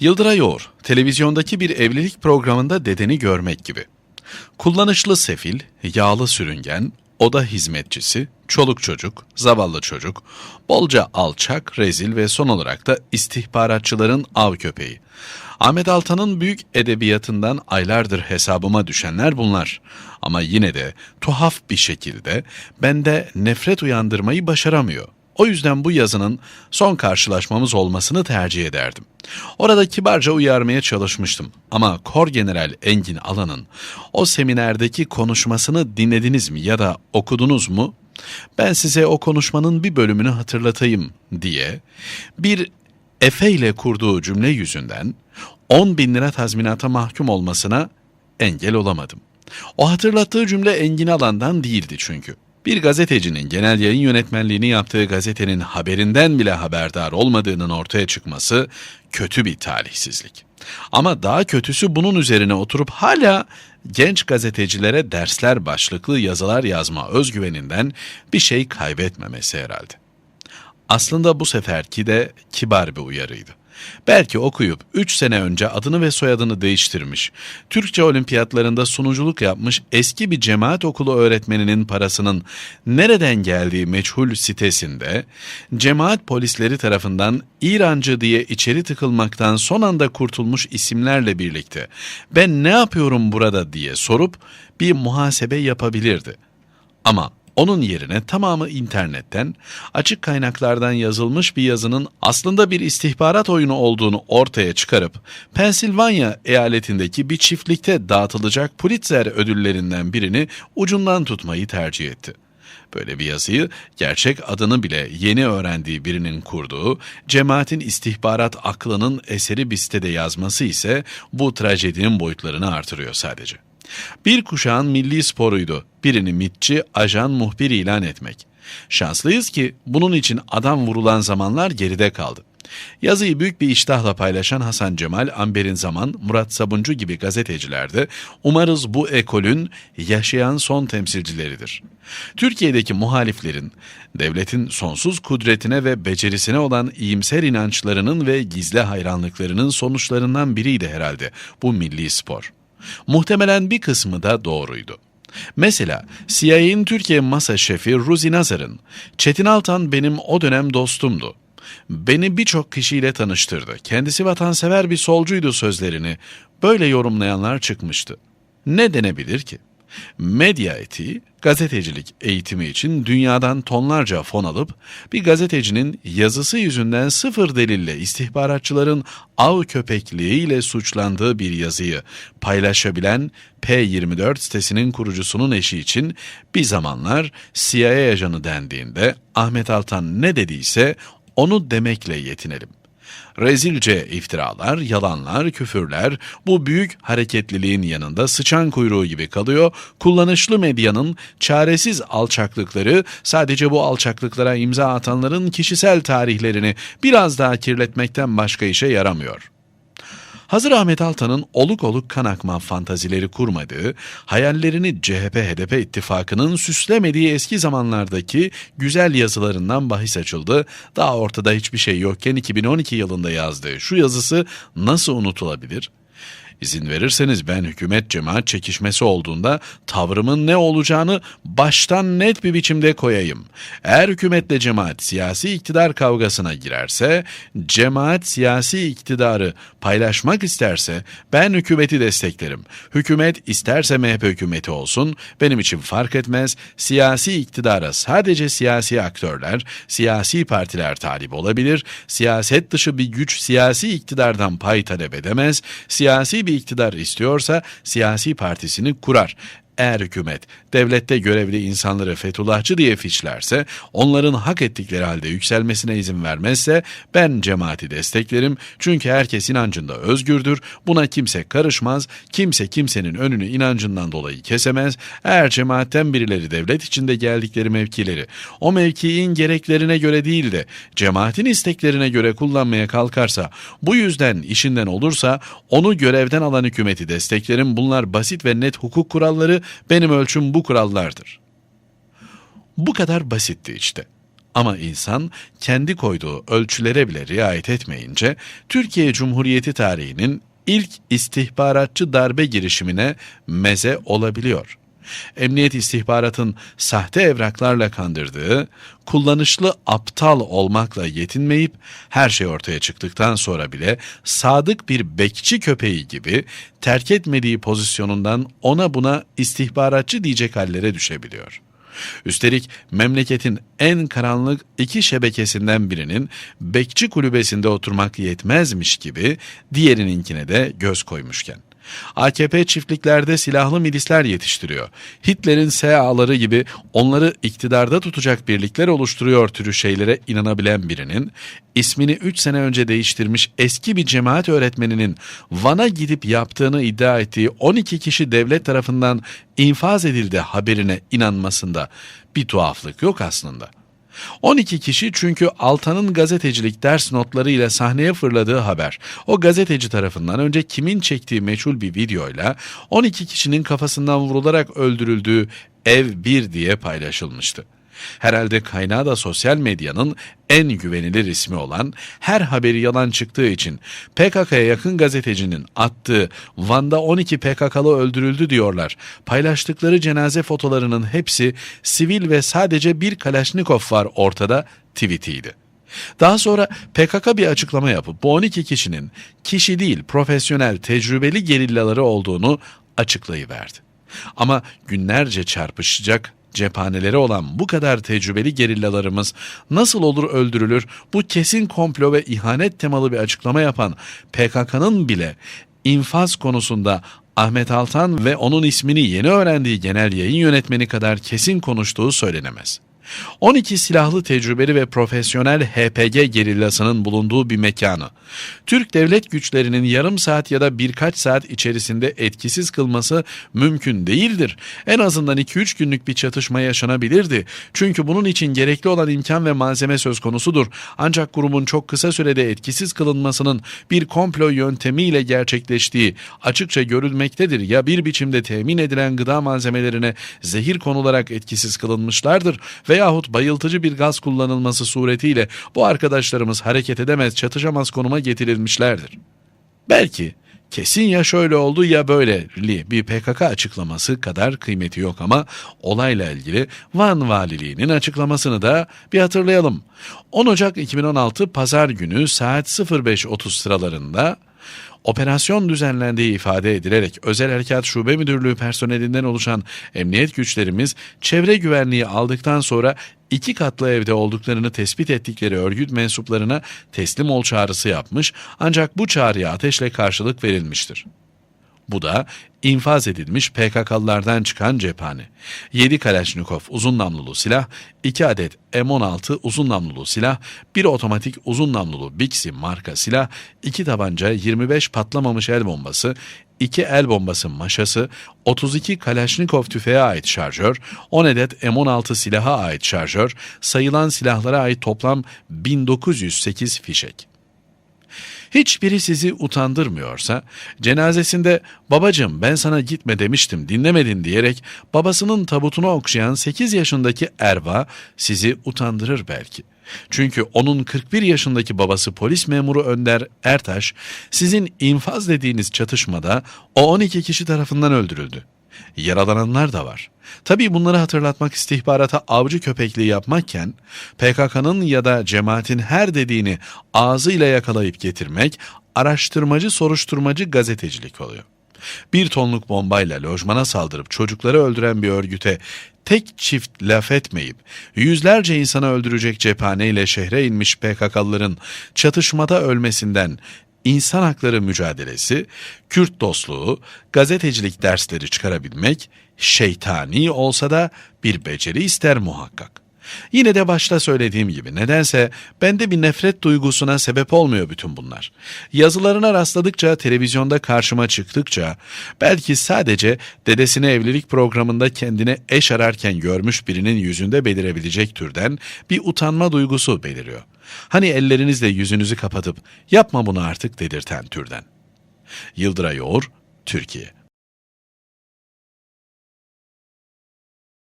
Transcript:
Yıldıray Yoğur, televizyondaki bir evlilik programında dedeni görmek gibi. Kullanışlı sefil, yağlı sürüngen, oda hizmetçisi, çoluk çocuk, zavallı çocuk, bolca alçak, rezil ve son olarak da istihbaratçıların av köpeği. Ahmet Altan'ın büyük edebiyatından aylardır hesabıma düşenler bunlar. Ama yine de tuhaf bir şekilde bende nefret uyandırmayı başaramıyor. O yüzden bu yazının son karşılaşmamız olmasını tercih ederdim. Orada kibarca uyarmaya çalışmıştım ama Kor General Engin Alan'ın o seminerdeki konuşmasını dinlediniz mi ya da okudunuz mu? Ben size o konuşmanın bir bölümünü hatırlatayım diye bir Efe ile kurduğu cümle yüzünden 10 bin lira tazminata mahkum olmasına engel olamadım. O hatırlattığı cümle Engin Alan'dan değildi çünkü. Bir gazetecinin genel yayın yönetmenliğini yaptığı gazetenin haberinden bile haberdar olmadığının ortaya çıkması kötü bir talihsizlik. Ama daha kötüsü bunun üzerine oturup hala genç gazetecilere dersler başlıklı yazılar yazma özgüveninden bir şey kaybetmemesi herhalde. Aslında bu seferki de kibar bir uyarıydı. Belki okuyup 3 sene önce adını ve soyadını değiştirmiş, Türkçe olimpiyatlarında sunuculuk yapmış eski bir cemaat okulu öğretmeninin parasının nereden geldiği meçhul sitesinde, cemaat polisleri tarafından İrancı diye içeri tıkılmaktan son anda kurtulmuş isimlerle birlikte ben ne yapıyorum burada diye sorup bir muhasebe yapabilirdi. Ama onun yerine tamamı internetten, açık kaynaklardan yazılmış bir yazının aslında bir istihbarat oyunu olduğunu ortaya çıkarıp, Pensilvanya eyaletindeki bir çiftlikte dağıtılacak Pulitzer ödüllerinden birini ucundan tutmayı tercih etti. Böyle bir yazıyı gerçek adını bile yeni öğrendiği birinin kurduğu, cemaatin istihbarat aklının eseri bir sitede yazması ise bu trajedinin boyutlarını artırıyor sadece. Bir kuşağın milli sporuydu birini mitçi, ajan, muhbir ilan etmek. Şanslıyız ki bunun için adam vurulan zamanlar geride kaldı. Yazıyı büyük bir iştahla paylaşan Hasan Cemal, Amber'in Zaman, Murat Sabuncu gibi gazetecilerde umarız bu ekolün yaşayan son temsilcileridir. Türkiye'deki muhaliflerin, devletin sonsuz kudretine ve becerisine olan iyimser inançlarının ve gizli hayranlıklarının sonuçlarından biriydi herhalde bu milli spor. Muhtemelen bir kısmı da doğruydu. Mesela CIA'nin Türkiye masa şefi Ruzi Nazar'ın, Çetin Altan benim o dönem dostumdu. Beni birçok kişiyle tanıştırdı. Kendisi vatansever bir solcuydu sözlerini. Böyle yorumlayanlar çıkmıştı. Ne denebilir ki? Medya etiği, gazetecilik eğitimi için dünyadan tonlarca fon alıp bir gazetecinin yazısı yüzünden sıfır delille istihbaratçıların av köpekliğiyle suçlandığı bir yazıyı paylaşabilen P24 sitesinin kurucusunun eşi için bir zamanlar CIA ajanı dendiğinde Ahmet Altan ne dediyse onu demekle yetinelim. Rezilce iftiralar, yalanlar, küfürler bu büyük hareketliliğin yanında sıçan kuyruğu gibi kalıyor. Kullanışlı medyanın çaresiz alçaklıkları sadece bu alçaklıklara imza atanların kişisel tarihlerini biraz daha kirletmekten başka işe yaramıyor.'' Hazır Ahmet Altan'ın oluk oluk kan akma fantazileri kurmadığı, hayallerini CHP-HDP ittifakının süslemediği eski zamanlardaki güzel yazılarından bahis açıldı. Daha ortada hiçbir şey yokken 2012 yılında yazdığı şu yazısı nasıl unutulabilir? İzin verirseniz ben hükümet cemaat çekişmesi olduğunda tavrımın ne olacağını baştan net bir biçimde koyayım. Eğer hükümetle cemaat siyasi iktidar kavgasına girerse, cemaat siyasi iktidarı paylaşmak isterse ben hükümeti desteklerim. Hükümet isterse MHP hükümeti olsun, benim için fark etmez. Siyasi iktidara sadece siyasi aktörler, siyasi partiler talip olabilir. Siyaset dışı bir güç siyasi iktidardan pay talep edemez. Siyasi bir bir iktidar istiyorsa siyasi partisini kurar. Eğer hükümet devlette görevli insanları Fethullahçı diye fişlerse, onların hak ettikleri halde yükselmesine izin vermezse ben cemaati desteklerim. Çünkü herkes inancında özgürdür. Buna kimse karışmaz. Kimse kimsenin önünü inancından dolayı kesemez. Eğer cemaatten birileri devlet içinde geldikleri mevkileri o mevkiin gereklerine göre değil de cemaatin isteklerine göre kullanmaya kalkarsa, bu yüzden işinden olursa onu görevden alan hükümeti desteklerim. Bunlar basit ve net hukuk kuralları benim ölçüm bu kurallardır. Bu kadar basitti işte. Ama insan kendi koyduğu ölçülere bile riayet etmeyince Türkiye Cumhuriyeti tarihinin ilk istihbaratçı darbe girişimine meze olabiliyor. Emniyet istihbaratın sahte evraklarla kandırdığı, kullanışlı aptal olmakla yetinmeyip her şey ortaya çıktıktan sonra bile sadık bir bekçi köpeği gibi terk etmediği pozisyonundan ona buna istihbaratçı diyecek hallere düşebiliyor.'' Üstelik memleketin en karanlık iki şebekesinden birinin bekçi kulübesinde oturmak yetmezmiş gibi diğerininkine de göz koymuşken. AKP çiftliklerde silahlı milisler yetiştiriyor. Hitler'in SA'ları gibi onları iktidarda tutacak birlikler oluşturuyor türü şeylere inanabilen birinin, ismini 3 sene önce değiştirmiş eski bir cemaat öğretmeninin Van'a gidip yaptığını iddia ettiği 12 kişi devlet tarafından infaz edildi haberine inanmasında bir tuhaflık yok aslında. 12 kişi çünkü Altan'ın gazetecilik ders notlarıyla sahneye fırladığı haber, o gazeteci tarafından önce kimin çektiği meçhul bir videoyla 12 kişinin kafasından vurularak öldürüldüğü ev 1 diye paylaşılmıştı. Herhalde kaynağı da sosyal medyanın en güvenilir ismi olan her haberi yalan çıktığı için PKK'ya yakın gazetecinin attığı Van'da 12 PKK'lı öldürüldü diyorlar. Paylaştıkları cenaze fotolarının hepsi sivil ve sadece bir Kalaşnikov var ortada tweetiydi. Daha sonra PKK bir açıklama yapıp bu 12 kişinin kişi değil profesyonel tecrübeli gerillaları olduğunu açıklayıverdi. Ama günlerce çarpışacak cephaneleri olan bu kadar tecrübeli gerillalarımız nasıl olur öldürülür bu kesin komplo ve ihanet temalı bir açıklama yapan PKK'nın bile infaz konusunda Ahmet Altan ve onun ismini yeni öğrendiği genel yayın yönetmeni kadar kesin konuştuğu söylenemez. 12 silahlı tecrübeli ve profesyonel HPG gerillasının bulunduğu bir mekanı, Türk devlet güçlerinin yarım saat ya da birkaç saat içerisinde etkisiz kılması mümkün değildir. En azından 2-3 günlük bir çatışma yaşanabilirdi. Çünkü bunun için gerekli olan imkan ve malzeme söz konusudur. Ancak grubun çok kısa sürede etkisiz kılınmasının bir komplo yöntemiyle gerçekleştiği açıkça görülmektedir. Ya bir biçimde temin edilen gıda malzemelerine zehir konularak etkisiz kılınmışlardır veya veyahut bayıltıcı bir gaz kullanılması suretiyle bu arkadaşlarımız hareket edemez, çatışamaz konuma getirilmişlerdir. Belki kesin ya şöyle oldu ya böyleli bir PKK açıklaması kadar kıymeti yok ama olayla ilgili Van Valiliğinin açıklamasını da bir hatırlayalım. 10 Ocak 2016 Pazar günü saat 05.30 sıralarında operasyon düzenlendiği ifade edilerek Özel Harekat Şube Müdürlüğü personelinden oluşan emniyet güçlerimiz çevre güvenliği aldıktan sonra iki katlı evde olduklarını tespit ettikleri örgüt mensuplarına teslim ol çağrısı yapmış ancak bu çağrıya ateşle karşılık verilmiştir. Bu da infaz edilmiş PKK'lılardan çıkan cephane. 7 Kalashnikov uzun namlulu silah, 2 adet M16 uzun namlulu silah, 1 otomatik uzun namlulu Bixi marka silah, 2 tabanca 25 patlamamış el bombası, 2 el bombası maşası, 32 Kalashnikov tüfeğe ait şarjör, 10 adet M16 silaha ait şarjör, sayılan silahlara ait toplam 1908 fişek. Hiçbiri sizi utandırmıyorsa, cenazesinde babacım ben sana gitme demiştim dinlemedin diyerek babasının tabutunu okşayan 8 yaşındaki Erva sizi utandırır belki. Çünkü onun 41 yaşındaki babası polis memuru Önder Ertaş sizin infaz dediğiniz çatışmada o 12 kişi tarafından öldürüldü. Yaralananlar da var. Tabii bunları hatırlatmak istihbarata avcı köpekliği yapmakken, PKK'nın ya da cemaatin her dediğini ağzıyla yakalayıp getirmek, araştırmacı soruşturmacı gazetecilik oluyor. Bir tonluk bombayla lojmana saldırıp çocukları öldüren bir örgüte tek çift laf etmeyip yüzlerce insanı öldürecek cephaneyle şehre inmiş PKK'lıların çatışmada ölmesinden insan hakları mücadelesi, Kürt dostluğu, gazetecilik dersleri çıkarabilmek şeytani olsa da bir beceri ister muhakkak. Yine de başta söylediğim gibi nedense bende bir nefret duygusuna sebep olmuyor bütün bunlar. Yazılarına rastladıkça, televizyonda karşıma çıktıkça, belki sadece dedesini evlilik programında kendine eş ararken görmüş birinin yüzünde belirebilecek türden bir utanma duygusu beliriyor. Hani ellerinizle yüzünüzü kapatıp yapma bunu artık dedirten türden. Yıldıray Yoğur, Türkiye